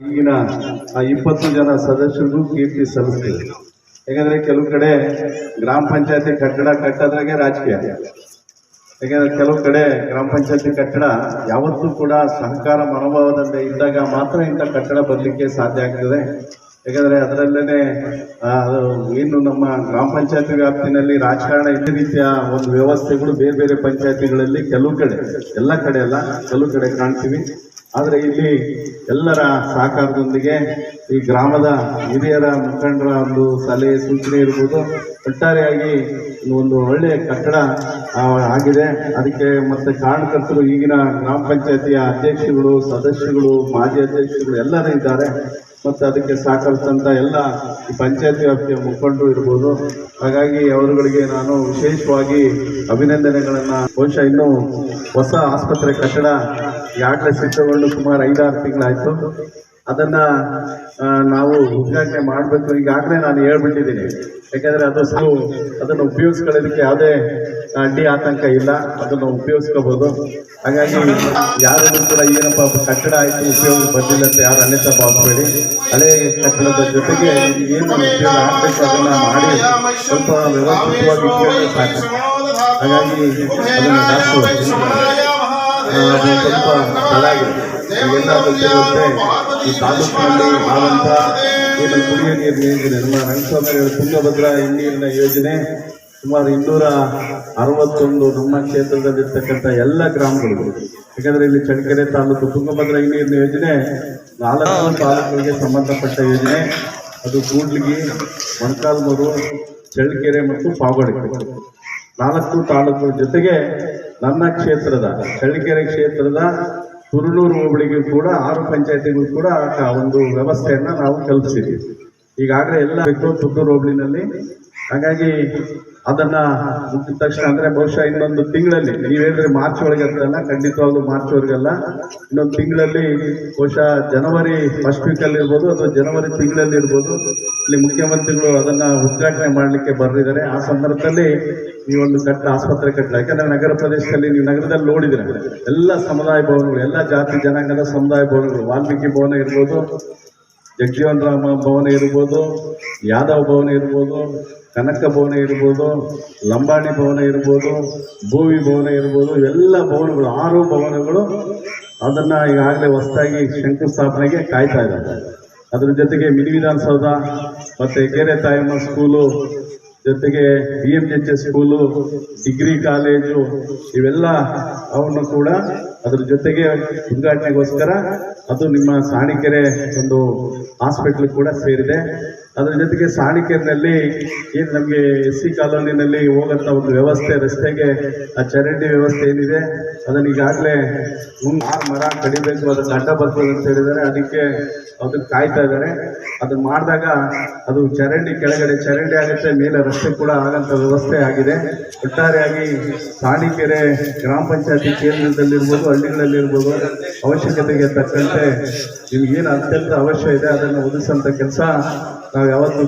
ಈಗಿನ ಆ ಇಪ್ಪತ್ತು ಜನ ಸದಸ್ಯರಿಗೂ ಕೀರ್ತಿ ಸಲ್ಲಿಸ್ತೀವಿ ಯಾಕಂದ್ರೆ ಕೆಲವು ಕಡೆ ಗ್ರಾಮ ಪಂಚಾಯತಿ ಕಟ್ಟಡ ಕಟ್ಟೋದ್ರಾಗೆ ರಾಜಕೀಯ. ಯಾಕಂದ್ರೆ ಕೆಲವು ಕಡೆ ಗ್ರಾಮ ಪಂಚಾಯತಿ ಕಟ್ಟಡ ಯಾವತ್ತೂ ಕೂಡ ಸಹಕಾರ ಮನೋಭಾವದಿಂದ ಇದ್ದಾಗ ಮಾತ್ರ ಇಂಥ ಕಟ್ಟಡ ಬರಲಿಕ್ಕೆ ಸಾಧ್ಯ ಆಗ್ತದೆ. ಯಾಕಂದ್ರೆ ಅದರಲ್ಲೇ ಅದು ಏನು ನಮ್ಮ ಗ್ರಾಮ ಪಂಚಾಯತಿ ವ್ಯಾಪ್ತಿನಲ್ಲಿ ರಾಜಕಾರಣ ಇದೇ ರೀತಿಯ ಒಂದು ವ್ಯವಸ್ಥೆಗಳು ಬೇರೆ ಬೇರೆ ಪಂಚಾಯತಿಗಳಲ್ಲಿ ಕೆಲವು ಕಡೆ, ಎಲ್ಲ ಕಡೆ ಅಲ್ಲ, ಕೆಲವು ಕಡೆ ಕಾಣ್ತೀವಿ. ಆದರೆ ಇಲ್ಲಿ ಎಲ್ಲರ ಸಹಕಾರದೊಂದಿಗೆ ಈ ಗ್ರಾಮದ ಹಿರಿಯರ ಮುಖಂಡರ ಒಂದು ಸಲಹೆ, ಸೂಚನೆ ಇರ್ಬೋದು. ಒಟ್ಟಾರೆಯಾಗಿ ಒಂದು ಒಳ್ಳೆಯ ಕಟ್ಟಡ ಆಗಿದೆ. ಅದಕ್ಕೆ ಮತ್ತೆ ಕಾರಣಕರ್ತರು ಈಗಿನ ಗ್ರಾಮ ಪಂಚಾಯತಿಯ ಅಧ್ಯಕ್ಷಗಳು ಸದಸ್ಯಗಳು ಮಾಜಿ ಅಧ್ಯಕ್ಷಗಳು ಎಲ್ಲರೂ ಇದ್ದಾರೆ. ಮತ್ತು ಅದಕ್ಕೆ ಸಹಕರಿಸಿದಂಥ ಎಲ್ಲ ಈ ಪಂಚಾಯತಿ ವ್ಯಾಪ್ತಿಯ ಮುಖಂಡರು ಇರ್ಬೋದು. ಹಾಗಾಗಿ ಅವರುಗಳಿಗೆ ನಾನು ವಿಶೇಷವಾಗಿ ಅಭಿನಂದನೆಗಳನ್ನು. ಬಹುಶಃ ಇನ್ನೂ ಹೊಸ ಆಸ್ಪತ್ರೆ ಕಟ್ಟಡ ಈಗಾಗಲೇ ಸಿದ್ಧಗೊಂಡು ಸುಮಾರು ಐದಾರು ತಿಂಗಳಾಯಿತು. ಅದನ್ನ ನಾವು ಉದ್ಘಾಟನೆ ಮಾಡಬೇಕು. ಈಗಾಗಲೇ ನಾನು ಹೇಳ್ಬಿಟ್ಟಿದ್ದೀನಿ. ಯಾಕಂದ್ರೆ ಅದು ಸಹ ಅದನ್ನು ಉಪಯೋಗಿಸ್ಕೊಳ್ಳೋದಕ್ಕೆ ಯಾವುದೇ ಅಡ್ಡಿ ಆತಂಕ ಇಲ್ಲ. ಅದನ್ನು ಉಪಯೋಗಿಸ್ಕೋಬೋದು. ಹಾಗಾಗಿ ಯಾರಿಗೂ ಕೂಡ ಏನಪ್ಪ ಕಟ್ಟಡ ಆಯ್ತು, ಉಪಯೋಗ ಬಂದಿಲ್ಲ ಅಂತ ಯಾರು ಅನ್ಯತಾ ಭಾವಿಸ್ಬೇಡಿ ಹಳೆ ಕಟ್ಟಡದ ಜೊತೆಗೆ ಏನು ಉಪಯೋಗ ಆಗಬೇಕು ಅದನ್ನು ಮಾಡಿ ಸ್ವಲ್ಪ ವ್ಯವಸ್ಥಿತವಾಗಿ ಉಪಯೋಗ ಹಾಗಾಗಿ ಸ್ವಲ್ಪ ಚೆನ್ನಾಗಿದೆ ಈಗೆಲ್ಲ ಈ ತಾಲೂಕಿನಲ್ಲಿ ಆದಂಥ ಏನು ಕುಡಿಯುವ ನೀರಿನ ಯೋಜನೆ, ನಮ್ಮ ರಂಗಸ್ವಾಮಿ ತುಂಗಭದ್ರಾ ಯೋಜನೆ ಸುಮಾರು ಇನ್ನೂರ ಅರವತ್ತೊಂದು ನಮ್ಮ ಕ್ಷೇತ್ರದಲ್ಲಿರ್ತಕ್ಕಂಥ ಎಲ್ಲ ಗ್ರಾಮಗಳು ಯಾಕಂದ್ರೆ ಇಲ್ಲಿ ಚಳ್ಳಕೆರೆ ತಾಲೂಕು ತುಂಗಭದ್ರಾ ನೀರಿನ ಯೋಜನೆ ನಾಲ್ಕು ತಾಲೂಕುಗಳಿಗೆ ಸಂಬಂಧಪಟ್ಟ ಯೋಜನೆ. ಅದು ಕೂಡ್ಲಿಗಿ, ಮೊಣಕಾಲ್ಮೂರು, ಚಳ್ಳಕೆರೆ ಮತ್ತು ಪಾವಗಡ ನಾಲ್ಕು ತಾಲೂಕುಗಳ ಜೊತೆಗೆ ನನ್ನ ಕ್ಷೇತ್ರದ, ಚಳ್ಳಕೆರೆ ಕ್ಷೇತ್ರದ ಕುರುನೂರು ಹೋಬಳಿಗೂ ಕೂಡ, ಆರು ಪಂಚಾಯತಿಗೂ ಕೂಡ ಆ ಒಂದು ವ್ಯವಸ್ಥೆಯನ್ನು ನಾವು ಕಲ್ಪಿಸಿದ್ದೀವಿ. ಈಗಾಗಲೇ ಎಲ್ಲ ಬಿಟ್ಟು ಪುತ್ತೂರು ಹೋಬಳಿನಲ್ಲಿ. ಹಾಗಾಗಿ ಅದನ್ನ ಮುಗಿದ ತಕ್ಷಣ ಅಂದ್ರೆ ಬಹುಶಃ ಇನ್ನೊಂದು ತಿಂಗಳಲ್ಲಿ, ನೀವು ಹೇಳಿದ್ರೆ ಮಾರ್ಚ್ ಒಳಗೆ ಅಂತಲ್ಲ, ಖಂಡಿತವಾಗ್ಲೂ ಮಾರ್ಚ್ ವರೆಗಲ್ಲ ಇನ್ನೊಂದು ತಿಂಗಳಲ್ಲಿ ಬಹುಶಃ ಜನವರಿ ಫಸ್ಟ್ ವೀಕಲ್ಲಿ ಇರ್ಬೋದು ಅಥವಾ ಜನವರಿ ತಿಂಗಳಲ್ಲಿ ಇರ್ಬೋದು. ಇಲ್ಲಿ ಮುಖ್ಯಮಂತ್ರಿಗಳು ಅದನ್ನ ಉದ್ಘಾಟನೆ ಮಾಡಲಿಕ್ಕೆ ಬರೆದಿದ್ದಾರೆ. ಆ ಸಂದರ್ಭದಲ್ಲಿ ಈ ಒಂದು ಕಟ್ಟ ಆಸ್ಪತ್ರೆ ಕಟ್ಟಡ ಯಾಕಂದ್ರೆ ನಗರ ಪ್ರದೇಶದಲ್ಲಿ ನೀವು ನಗರದಲ್ಲಿ ನೋಡಿದ್ರೆ ಎಲ್ಲ ಸಮುದಾಯ ಭವನಗಳು, ಎಲ್ಲ ಜಾತಿ ಜನಾಂಗದ ಸಮುದಾಯ ಭವನಗಳು, ವಾಲ್ಮೀಕಿ ಭವನ ಇರ್ಬೋದು, ಜಗಜೀವನ್ ರಾಮ ಭವನ ಇರ್ಬೋದು, ಯಾದವ್ ಭವನ ಇರ್ಬೋದು, ಕನಕ ಭವನ ಇರ್ಬೋದು, ಲಂಬಾಣಿ ಭವನ ಇರ್ಬೋದು, ಭೂವಿ ಭವನ ಇರ್ಬೋದು, ಎಲ್ಲ ಭವನಗಳು, ಆರು ಭವನಗಳು ಅದನ್ನ ಈಗಾಗಲೇ ಹೊಸದಾಗಿ ಶಂಕುಸ್ಥಾಪನೆಗೆ ಕಾಯ್ತಾ ಇದ್ದಾರೆ. ಅದ್ರ ಜೊತೆಗೆ ಮಿನಿ ವಿಧಾನಸೌಧ ಮತ್ತೆ ಕೆರೆ ತಾಯಮ್ಮ ಸ್ಕೂಲು, ಜೊತೆಗೆ B M H S school, degree college, ಇವೆಲ್ಲ ಅವನ್ನು ಕೂಡ ಅದ್ರ ಜೊತೆಗೆ ಉದ್ಘಾಟನೆಗೋಸ್ಕರ ಅದು ನಿಮ್ಮ ಸಾಣಿಕೆರೆ ಒಂದು ಹಾಸ್ಪಿಟ್ಲ್ ಕೂಡ ಸೇರಿದೆ. ಅದ್ರ ಜೊತೆಗೆ ಸಾಣಿಕೆರೆನಲ್ಲಿ ಏನು ನಮಗೆ ಎಸ್ ಸಿ ಕಾಲೋನಿನಲ್ಲಿ ಹೋಗೋಂಥ ಒಂದು ವ್ಯವಸ್ಥೆ, ರಸ್ತೆಗೆ ಆ ಚರಂಡಿ ವ್ಯವಸ್ಥೆ ಏನಿದೆ, ಅದನ್ನ ಈಗಾಗಲೇ ಆರು ಮರ ಕಡಿಬೇಕು ಅದಕ್ಕೆ ಅಡ್ಡ ಬರ್ತದೆ ಅಂತ ಹೇಳಿದರೆ ಅದಕ್ಕೆ ಅದನ್ನು ಕಾಯ್ತಾ ಇದ್ದಾರೆ. ಅದನ್ನು ಮಾಡಿದಾಗ ಅದು ಚರಂಡಿ ಕೆಳಗಡೆ, ಚರಂಡಿ ಆಗುತ್ತೆ, ಮೇಲೆ ರಸ್ತೆ ಕೂಡ ಆಗಂತ ವ್ಯವಸ್ಥೆ ಆಗಿದೆ. ಒಟ್ಟಾರೆಯಾಗಿ ಸಾಣಿಕೆರೆ ಗ್ರಾಮ ಪಂಚಾಯತಿ ಕೇಂದ್ರದಲ್ಲಿರ್ಬೋದು ಹಳ್ಳಿಗಳಲ್ಲಿರ್ಬೋದು ಅವಶ್ಯಕತೆಗೆ ತಕ್ಕಂತೆ ನಿಮ್ಗೇನು ಅತ್ಯಂತ ಅವಶ್ಯ ಇದೆ ಅದನ್ನು ಒದಗಿಸೋಂಥ ಕೆಲಸ ನಾವು ಯಾವತ್ತೂ